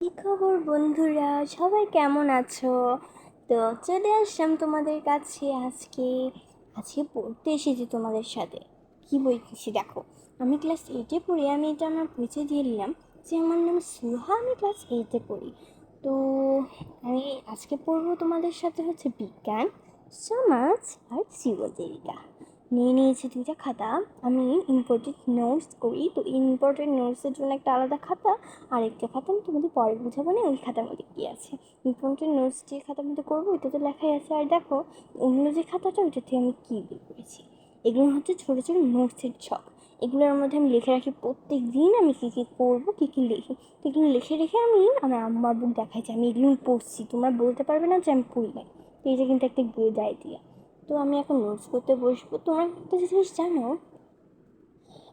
কী খবর বন্ধুরা? সবাই কেমন আছো? তো চলে আসলাম তোমাদের কাছে আজকে আজকে পড়তে এসেছি তোমাদের সাথে। কি বলতেছি দেখো, আমি ক্লাস এইটে পড়ি, আমি এটা আমার পরিচয় দিয়ে নিলাম যে আমার নাম সুহা, আমি ক্লাস এইটে পড়ি। তো আমি আজকে পড়ব তোমাদের সাথে হচ্ছে বিজ্ঞান, সমাজ আর জীবজীবিকা। নিয়ে নিয়েছি দুইটা খাতা। আমি ইম্পর্টেন্ট নোটস করি। তো ইম্পর্টেন্ট নোটসের জন্য একটা আলাদা খাতা আর একটা খাতা আমি তোমাদের পরে বুঝাবো না ওই খাতার মধ্যে কী আছে। ইম্পর্টেন্ট নোটস যে খাতার মধ্যে করব ওইটা তো লেখাই আছে, আর দেখো, অন্য যে খাতাটা ওইটাতে আমি কী বের করেছি? এগুলো হচ্ছে ছোটো ছোটো নোটসের ছক। এগুলোর মধ্যে আমি লিখে রাখি প্রত্যেক দিন আমি কী কী করব, কী কী লিখি। তো এগুলো লিখে রেখে আমি আমার আম্মার বুক দেখাইছি আমি এগুলো পড়ছি। তোমরা বলতে পারবে না যে আমি পড়ি নাই। তো এইটা কিন্তু একটা গুড আইডিয়া তো আমি এখন নোটস করতে বসবো। তোমরা একটা জিনিস জানো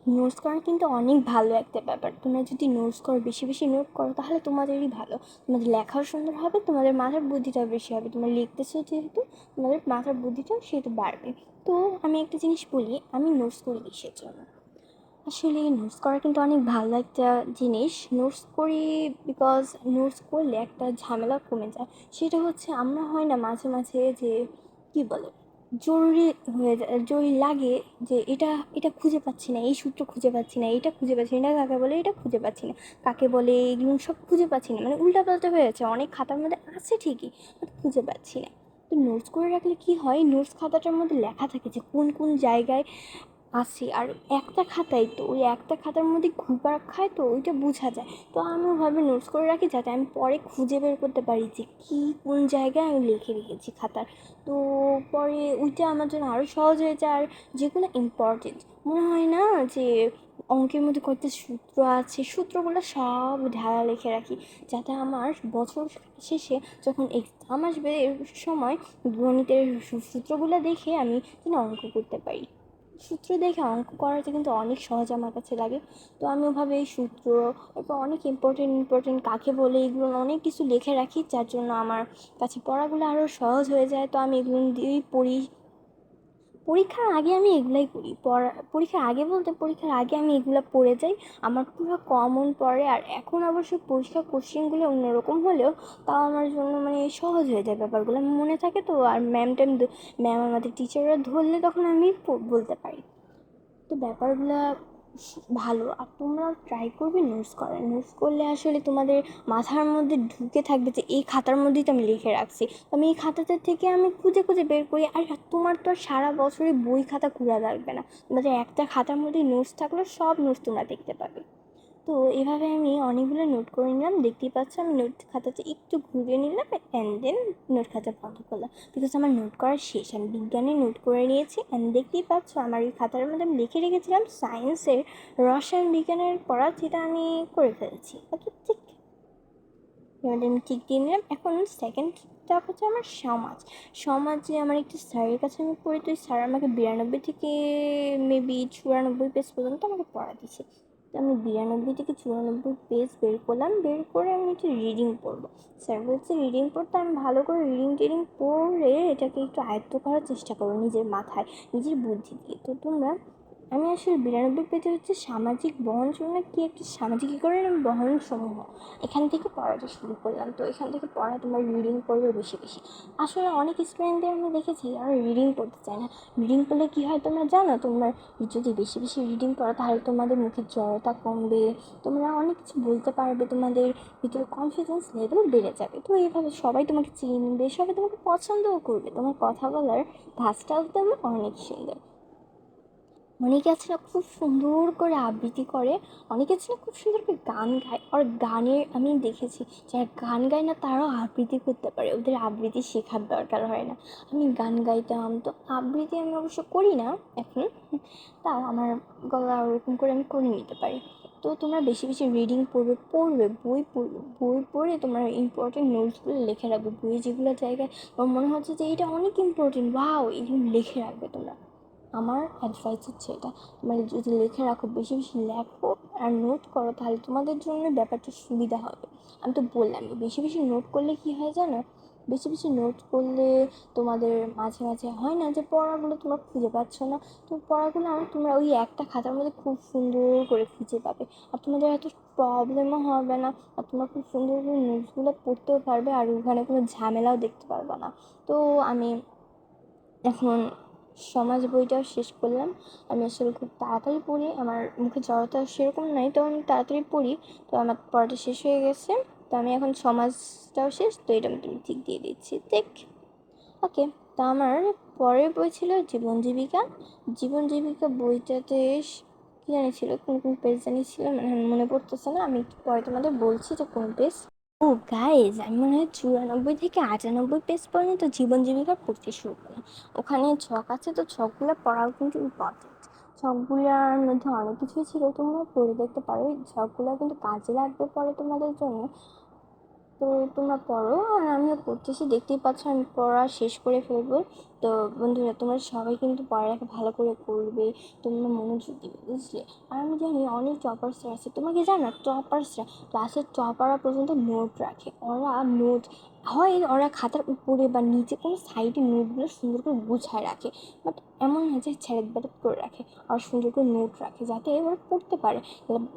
নোটস করা কিন্তু অনেক ভালো একটা ব্যাপার। তোমরা যদি নোটস করো, বেশি বেশি নোট করো, তাহলে তোমাদেরই ভালো। তোমাদের লেখাও সুন্দর হবে, তোমাদের মাথার বুদ্ধিটাও বেশি হবে। তোমরা লিখতেছো যেহেতু, তোমাদের মাথার বুদ্ধিটাও সেহেতু বাড়বে। তো আমি একটা জিনিস বলি, আমি নোটস করি কিসের জন্য? আসলে নোটস করা কিন্তু অনেক ভালো একটা জিনিস। নোটস করি বিকজ নোটস করলে একটা ঝামেলা কমে যায়। সেটা হচ্ছে আমরা হয় না মাঝে মাঝে যে, কী বলে? জরুরি হয়ে জরুরি লাগে যে এটা এটা খুঁজে পাচ্ছি না, এই সূত্র খুঁজে পাচ্ছি না, এটা খুঁজে পাচ্ছি না কাকে বলে, এটা খুঁজে পাচ্ছি না, কাকে বলে এগুলো সব খুঁজে পাচ্ছি না মানে উল্টাপাল্টা হয়ে যাচ্ছে, অনেক খাতার মধ্যে আছে ঠিকই খুঁজে পাচ্ছি না। তো নোটস করে রাখলে কি হয়? নোটস খাতাটার মধ্যে লেখা থাকে যে কোন কোন জায়গায় আছে। আর একটা খাতায় তো, ওই একটা খাতার মধ্যে ঘুরপাক খায় তো, ওইটা বোঝা যায়। তো আমি ওভাবে নোটস করে রাখি যাতে আমি পরে খুঁজে বের করতে পারি যে কী কোন জায়গায় আমি লিখে রেখেছি খাতার। তো পরে ওইটা আমার জন্য আরও সহজ হয়ে যায়। আর যেগুলো ইম্পর্টেন্ট মনে হয় না যে অঙ্কের মধ্যে কয়েকটা সূত্র আছে, সূত্রগুলো সব ঢালা লিখে রাখি যাতে আমার বছর শেষে যখন এক্সাম আসবে সময় গণিতের সূত্রগুলো দেখে আমি যেন অঙ্ক করতে পারি। সূত্র দেখে অঙ্ক করাটা কিন্তু অনেক সহজ আমার কাছে লাগে। তো আমি ওভাবে এই সূত্র, এরপর অনেক ইম্পর্টেন্ট ইম্পর্টেন্ট কাকে বলে, এগুলো অনেক কিছু লিখে রাখি, যার জন্য আমার কাছে পড়াগুলো আরও সহজ হয়ে যায়। তো আমি এগুলো দিয়েই পড়ি। পরীক্ষার আগে আমি এগুলাই করি। পড়া পরীক্ষার আগে বলতে পরীক্ষার আগে আমি এগুলো পড়ে যাই। আমার পুরো কমন পড়ে আর এখন অবশ্য পরীক্ষার কোশ্চেনগুলো অন্যরকম হলেও তাও আমার জন্য মানে সহজ হয়ে যায় ব্যাপারগুলো। মনে থাকে তো আর ম্যাম ট্যাম ম্যাম আমাদের টিচাররা ধরলে তখন আমি বলতে পারি। তো ব্যাপারগুলো ভালো। আর তোমরা ট্রাই করবে নোটস করার। নোটস করলে আসলে তোমাদের মাথার মধ্যে ঢুকে থাকবে যে, এই খাতার মধ্যেই তো আমি লিখে রাখছি। তো আমি এই খাতাটা থেকে আমি খুঁজে খুঁজে বের করি। আর তোমার তো আর সারা বছরে বই খাতা খুঁড়া লাগবে না। তোমাদের একটা খাতার মধ্যে নোটস থাকলে সব নোটস তোমরা দেখতে পাবে। তো এভাবে আমি অনেকগুলো নোট করে নিলাম। দেখতেই পাচ্ছ আমি নোট খাতাতে একটু ঘুরে নিলাম অ্যান্ড দেন নোট খাতা বন্ধ করলাম। বিকজ আমার নোট করা শেষ, আমি বিজ্ঞানে নোট করে নিয়েছি অ্যান্ড দেখতেই পাচ্ছ আমার ওই খাতার মধ্যে আমি লিখে রেখেছিলাম সায়েন্সের রসায়ন বিজ্ঞানের পড়া যেটা আমি করে ফেলেছি। ওকে ঠিক। এবার আমি ঠিক দিয়ে নিলাম। এখন সেকেন্ড স্টেপ হচ্ছে আমার সমাজ। সমাজে আমার একটি স্যারের কাছে আমি পড়ি। তো স্যার আমাকে বিরানব্বই থেকে মেবি চুরানব্বই পেজ পর্যন্ত আমাকে পড়া তো আমি বিরানব্বই থেকে চুরানব্বই পেজ বের করলাম। বের করে আমি একটু রিডিং পড়ব। স্যার বলছে রিডিং পড়তে আমি ভালো করে রিডিং টিডিং পড়ে এটাকে একটু আয়ত্ত করার চেষ্টা করো নিজের মাথায়, নিজের বুদ্ধি দিয়ে। তো তোমরা আমি আসলে বিরানব্বই পেজে হচ্ছে সামাজিক বহন না কি একটা সামাজিকীকরণ এবং বহন সমূহ এখান থেকে পড়াটা শুরু করলাম। তো এখান থেকে পড়া তোমার রিডিং পড়বে বেশি বেশি। আসলে অনেক স্টুডেন্টদের আমি দেখেছি আর রিডিং পড়তে চায় না। রিডিং পড়লে কী হয় তোমরা জানো? তোমরা যদি বেশি বেশি রিডিং পড়ো তাহলে তোমাদের মুখের জড়তা কমবে, তোমরা অনেক কিছু বলতে পারবে, তোমাদের ভিতরে কনফিডেন্স লেভেল বেড়ে যাবে। তো এইভাবে সবাই তোমাকে চিনবে, সবাই তোমাকে পছন্দও করবে। তোমার কথা বলার ভাষটাও তেমন অনেক সুন্দর। অনেকে আছে না খুব সুন্দর করে আবৃত্তি করে, অনেকে আছে না খুব সুন্দর করে গান গায়। আর গানের আমি দেখেছি, যারা গান গায় না তারাও আবৃত্তি করতে পারে, ওদের আবৃত্তি শেখার দরকার হয় না। আমি গান গাইতাম, তো আবৃত্তি আমি অবশ্য করি না এখন, তাও আমার গলা ওরকম করে আমি করে নিতে পারি। তো তোমরা বেশি বেশি রিডিং পড়বে পড়বে, বই পড়বে, বই পড়ে তোমার ইম্পর্টেন্ট নোটসগুলো লিখে রাখবে বইয়ে যেগুলো জায়গায়, আমার মনে হচ্ছে যে এটা অনেক ইম্পর্টেন্ট ওয়াও এগুলো লিখে রাখবে তোমরা। আমার অ্যাডভাইস হচ্ছে এটা। তোমরা যদি লিখে রাখো, বেশি বেশি লেখো আর নোট করো, তাহলে তোমাদের জন্য ব্যাপারটা সুবিধা হবে। আমি তো বললাম, বেশি বেশি নোট করলে কী হয় জানো? বেশি বেশি নোট করলে তোমাদের মাঝে মাঝে হয় না যে পড়াগুলো তোমরা খুঁজে পাচ্ছ না। তো পড়াগুলো আমার তোমরা ওই একটা খাতার মধ্যে খুব সুন্দর করে খুঁজে পাবে। আর তোমাদের এত প্রবলেমও হবে না। আর তোমরা খুব সুন্দর করে নোটসগুলো পড়তেও পারবে আর ওখানে কোনো ঝামেলাও দেখতে পারবে না। তো আমি এখন সমাজ বইটাও শেষ করলাম। আমি আসলে খুব তাড়াতাড়ি পড়ি, আমার মুখে জড়তা সেরকম নাই, তো আমি তাড়াতাড়ি পড়ি। তো আমার পড়াটা শেষ হয়ে গেছে। তো আমি এখন সমাজটাও শেষ, তো এটা আমি তুমি ঠিক দিয়ে দিচ্ছি। দেখ। ওকে, তো আমার পরের বই ছিল জীবন জীবিকা। জীবন জীবিকা বইটাতে কি জানি ছিল, কোন কোন পেজ জানি ছিল মানে মনে পড়তেছে না। আমি পরে তোমাদের বলছি যে কোন পেজ ও গাইজ আমি মনে হয় চুরানব্বই থেকে আটানব্বই পেজ পর্যন্ত জীবন জীবিকা পড়তে শুরু করলাম ওখানে ছক আছে তো ছকগুলো পড়াও কিন্তু ইম্পর্টেন্ট ছকগুলোর মধ্যে অনেক কিছুই ছিল তোমরা পড়ে দেখতে পারো। ছকগুলো কিন্তু কাজে লাগবে পরে তোমাদের জন্য। তো তোমরা পড়ো আর আমিও পড়তেছি, দেখতেই পাচ্ছ আমি পড়া শেষ করে ফেলব। তো বন্ধুরা, তোমরা সবাই কিন্তু পড়ালেখা ভালো করে করবে, তোমরা মনোযোগ দিবে, বুঝলে? আর আমি জানি অনেক টপার্সরা আছে তোমাকে জানো? টপার্সরা ক্লাসের টপাররা পর্যন্ত নোট রাখে। ওরা নোট হয় ওরা খাতার উপরে বা নিচে কোনো সাইডে নোটগুলো সুন্দর করে গুছায় রাখে বাট এমন না যে ছেড়ে বেড়ে করে রাখে আর সুন্দর করে নোট রাখে যাতে ওরা পড়তে পারে।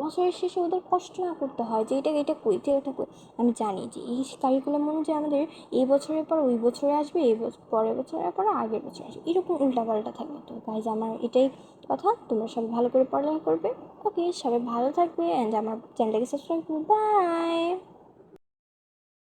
বছরের শেষে ওদের কষ্ট না করতে হয় যে এটা এটা কই, যে এটা কই? আমি জানি যে এই কারিকুলাম অনুযায়ী আমাদের এই বছরের পর ওই বছরে আসবে, এই বছর পরের বছরের পর আগের বছর আসবে। এরকম উল্টাপাল্টা থাকবে তো গাইজ আমার এটাই কথা। তোমরা সবাই ভালো করে পড়ালেখা করবে। ওকে সবাই ভালো থাকবে অ্যান্ড আমার চ্যানেলটাকে সাবস্ক্রাইব করবে। বাই